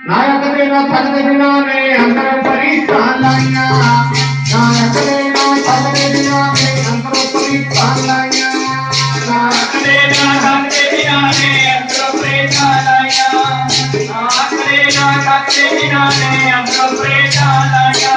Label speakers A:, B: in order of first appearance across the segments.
A: नायक देना थक दे बिना ने अंदर परेशान लाइया नायक देना थक दे बिना ने अंदर परेशान लाइया नायक
B: देना थक दे बिना ने अंदर परेशान लाइया नायक देना थक दे बिना ने अंदर परेशान लाइया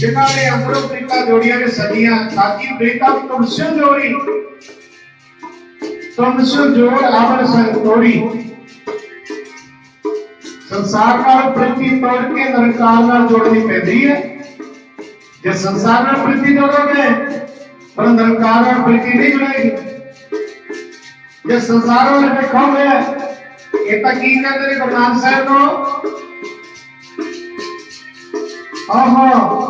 A: ਜਿਨ੍ਹਾਂ ਨੇ ਅੰਦਰੋਂ ਪ੍ਰੀਤਾ ਜੋੜੀਆਂ ਨੇ ਸਦੀਆਂ ਸਾਕੀ ਪ੍ਰੀਤਾ ਤੁਮਸੇ ਜੋੜੀ ਤੁਮਸੇ ਜੋੜ ਆਵਣ ਸੰਗ ਤੋੜੀ ਸੰਸਾਰ ਨਾਲ ਪ੍ਰੀਤੀ ਤੋੜ ਕੇ ਨਿਰੰਕਾਰ ਨਾਲ ਜੋੜਨੀ ਪੈਂਦੀ ਹੈ ਜੇ ਸੰਸਾਰ ਨਾਲ ਪ੍ਰੀਤੀ ਜੋੜੋਗੇ ਪਰ ਨਿਰੰਕਾਰ ਨਾਲ ਪ੍ਰੀਤੀ ਨਹੀਂ ਜੁੜੇਗੀ ਜੇ ਸੰਸਾਰ ਵੱਲ ਵੇਖੋਗੇ ਇਹ ਤਾਂ ਕੀ ਕਹਿੰਦੇ ਨੇ ਗੁਰੂ ਨਾਨਕ ਸਾਹਿਬ ਨੂੰ ਆਹੋ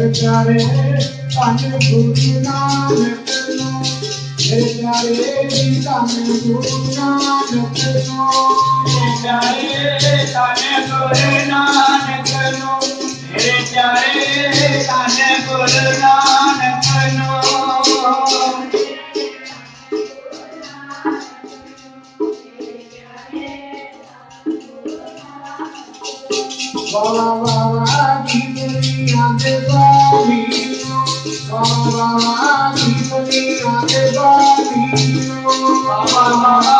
A: प्यारे ताने गुरु नाम तेनो हे प्यारे ताने गुरु नाम तेनो हे
B: प्यारे ताने गुरु नाम तेनो हे प्यारे ताने गुरु नाम तेनो
A: All of our keep on the body. All of our life, keep on the body. All of our
B: life.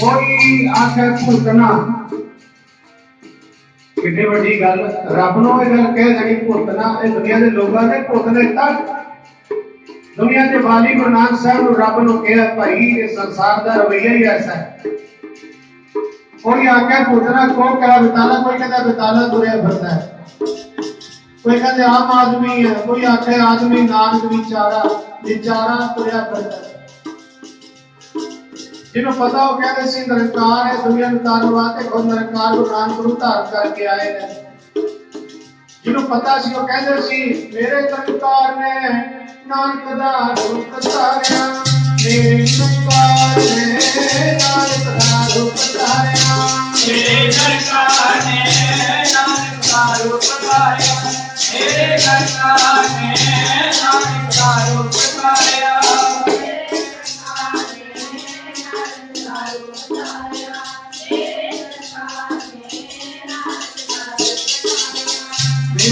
A: ਕੋਈ ਤੇ ਨੂੰ। ਰੱਬ ਕੋਈ ਆਖੇ ਭੁਗਤਣਾ ਕਿੰਨੀ ਵੱਡੀ ਗੱਲ, ਰੱਬ ਨੂੰ ਇਹ ਗੱਲ ਕਹਿ ਦੇਣੀ ਭੁਗਤਣਾ ਇਹ ਦੁਨੀਆ ਦੇ ਲੋਕਾਂ ਨੇ ਭੁਗਤਣੇ ਤੱਕ ਦੁਨੀਆ ਦੇ ਵਾਲੀ ਗੁਰੂ ਨਾਨਕ ਸਾਹਿਬ ਨੂੰ ਰੱਬ ਨੂੰ ਕਿਹਾ, ਭਾਈ, ਇਹ ਸੰਸਾਰ ਦਾ ਰਵਈਆ ਹੀ ਐਸਾ ਹੈ। ਕੋਈ ਆਖੇ ਭੁਗਤਣਾ ਕੋ ਕਹ ਬਤਾਲਾ ਕੋਈ ਕਹਿੰਦਾ ਬਤਾਲਾ ਤੁਰਿਆ ਫਿਰਦਾ ਹੈ। ਕੋਈ ਕਹਿੰਦੇ ਆਮ ਆਦਮੀ ਹੈ, ਕੋਈ ਆਖੇ ਆਦਮੀ, ਨਾਨਕ ਵਿਚਾਰਾ ਵਿਚਾਰਾ ਤੁਰਿਆ ਫਿਰਦਾ जिन्हों पता हो क्या कैसी दरकार है, दुनिया में कारोबार है, और नरकार को प्राण को धारण करके आए हैं। जिन्हों पता सी, वो कहते सी, मेरे तरकार ने नानक दा रूप तारिया मेरे नरकार ने नानक दा रूप तारिया
B: मेरे नरकार ने नानक दा रूप तारिया मेरे नरकार ने नानक दा रूप तारिया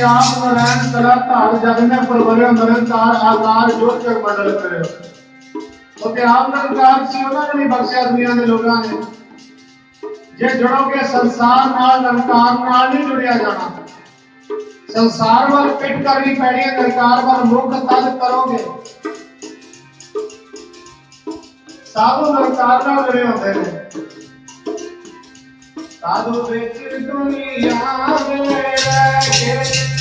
A: राम नारायण करत हर जग में प्रभरे निरंकार आकार जो जग मंडल करे। ओके, आप निरंकार सियोना ने बख्शिया दुनिया के लोगों ने। जे जड़ों के संसार नाल निरंकार नाल नहीं जुड़िया जाना। संसार वाल पिट करनी पैनी है निरंकार वाल मुख तल करोगे। साधु निरंकार नाल जुड़े होते हैं। साधु विच दुनिया में रह के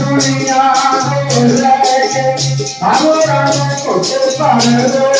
A: दुनिया में रह के हम राम को पार दो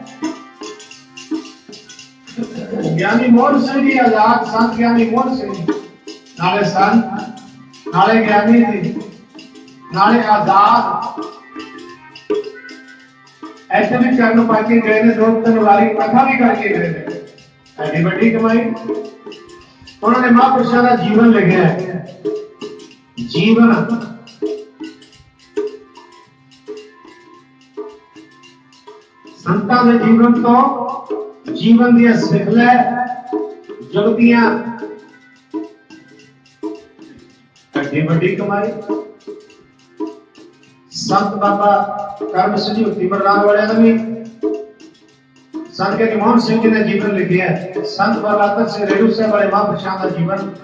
A: ज्ञानी मोड से आज़ाद संत ज्ञानी मोड से नाले संत, नाले ज्ञानी थी नाले आज़ाद ऐसे भी चरण पाके गए ने, दो तनवारी कथा भी करके गए थे ऐसी बड़ी कमाई। उन्होंने महापुरुषों का जीवन लिखा है। जीवन। संतान जीवन तो ਜੀਵਨ ਲਿਖਿਆ ਹੈ ਜੀਵਨ ਸੰਤਾਂ ਦੇ ਜੀਵਨ ਤੋਂ ਜੀਵਨ ਦੀਆਂ ਸਿੱਖਿਆ ਜੁਗਤੀਆਂ ਅੱਡੀ ਵੱਡੀ ਕਮਾਈ ਸੰਤ ਬਾਬਾ ਕਰਮ ਸਿੰਘ ਜੀ ਉੱਤੀ ਬਰਨਾਲ ਵਾਲਿਆਂ ਦਾ ਵੀ ਸੰਤ ਕੇ ਮੋਹਨ ਸਿੰਘ ਜੀ ਨੇ ਜੀਵਨ ਲਿਖਿਆ ਹੈ। ਸੰਤ ਬਾਬਾ ਅਤਰ ਸਿੰਘ ਰੇੜੂ ਸਾਹਿਬ ਵਾਲੇ ਮਹਾਂਪੁਰਸ਼ਾਂ ਦਾ ਜੀਵਨ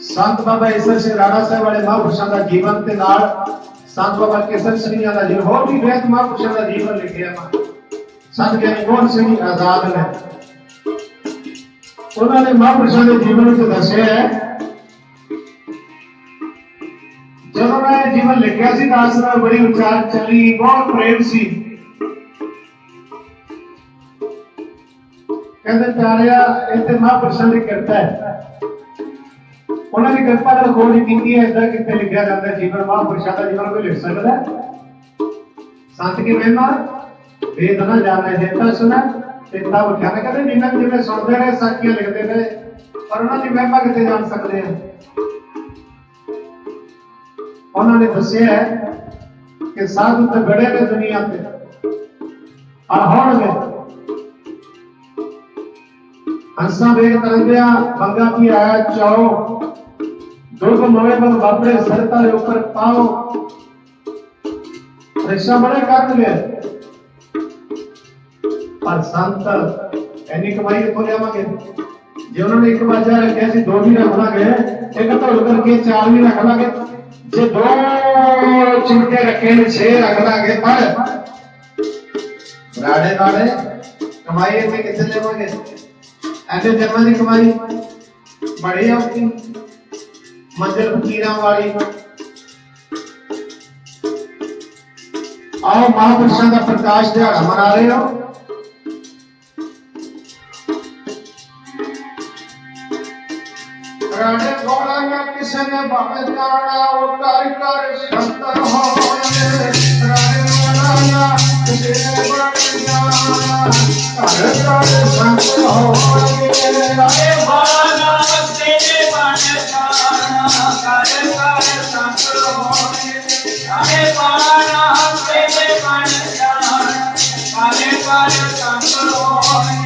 A: ਸੰਤ ਬਾਬਾ ਈਸਰ ਸਿੰਘ ਰਾਣਾ ਸਾਹਿਬ ਵਾਲੇ ਮਹਾਂਪੁਰਸ਼ਾਂ ਦਾ ਜੀਵਨ ਤੇ ਨਾਲ ਸੰਤ ਬਾਬਾ ਕੇਸਰ ਸਿੰਘ ਜੀ ਦਾ ਜੀਵਨ ਹੋਰ ਵੀ ਬੇਅਦ ਮਹਾਂਪੁਰਸ਼ਾਂ ਦਾ ਜੀਵਨ ਲਿਖਿਆ ਵਾ ਸੰਤ ਗਿਆਨੀ ਮੋਹਨ ਸਿੰਘ ਜੀ ਆਜ਼ਾਦ ਨੇ ਉਹਨਾਂ ਨੇ ਮਹਾਂਪੁਰਸ਼ਾਂ ਦੇ ਜੀਵਨ ਵਿੱਚ ਦੱਸਿਆ ਹੈ ਜਦੋਂ ਮੈਂ ਜੀਵਨ ਲਿਖਿਆ ਸੀ ਦਾਸ ਨਾਲ ਬੜੀ ਉਚਾਰ ਚੱਲੀ ਬਹੁਤ ਪ੍ਰੇਮ ਸੀ ਕਹਿੰਦੇ ਪਿਆਰਿਆ ਇਹ ਤੇ ਮਹਾਂਪੁਰਸ਼ਾਂ ਦੀ ਕਿਰਪਾ ਹੈ ਉਹਨਾਂ ਦੀ ਕਿਰਪਾ ਨਾਲ ਖੋਜ ਕੀਤੀ ਹੈ ਇਦਾਂ ਕਿਤੇ ਲਿਖਿਆ ਜਾਂਦਾ ਹੈ, ਜੀਵਨ ਮਹਾਂਪੁਰਸ਼ਾਂ ਦਾ ਜੀਵਨ ਕੋਈ ਲਿਖ ਸਕਦਾ ਹੈ? ਸੰਤ ਕੀ ਮਹਿਮਾ वेदना तो जाने तो सुना, चिंता चेता उठाने कहते जिन्हें जिन्हें सुनते रहे साखियाँ लिखते रहे पर उन्होंने महिमा कितने जान सकते हैं। उन्होंने दसिया है कि साधु तो बड़े ने दुनिया पे, और होंगे हंसा वेग तरंगिया बंगा की आया चाओ दुर्ग मोए पर बापरे, सरता ऊपर पाओ। रिश्ता बड़े कर लिया और संतल एनी कमाई तो ले आवांगे जेवन ने 1000 कैसे दो भी ना गए एक तो लगन के चार भी ना गए जे दो चिंते रखे ने छे रखना गए पर। राडे राडे कमाई से कैसे ले आवांगे ऐसे जमाने कमाई बड़े आपकी मंजिल कीरा वाली। आओ महापुरुषों का प्रकाश दिहाड़ा मना रहे हो। शरण गौरंग किशन भवताना उतर कर संतर हो रण मनाना तेरे बढ़िया कर कर संतर हो रे
B: बाना तेरे बनताना कर कर संतर हो रे बाना तेरे बनताना कर कर संतर हो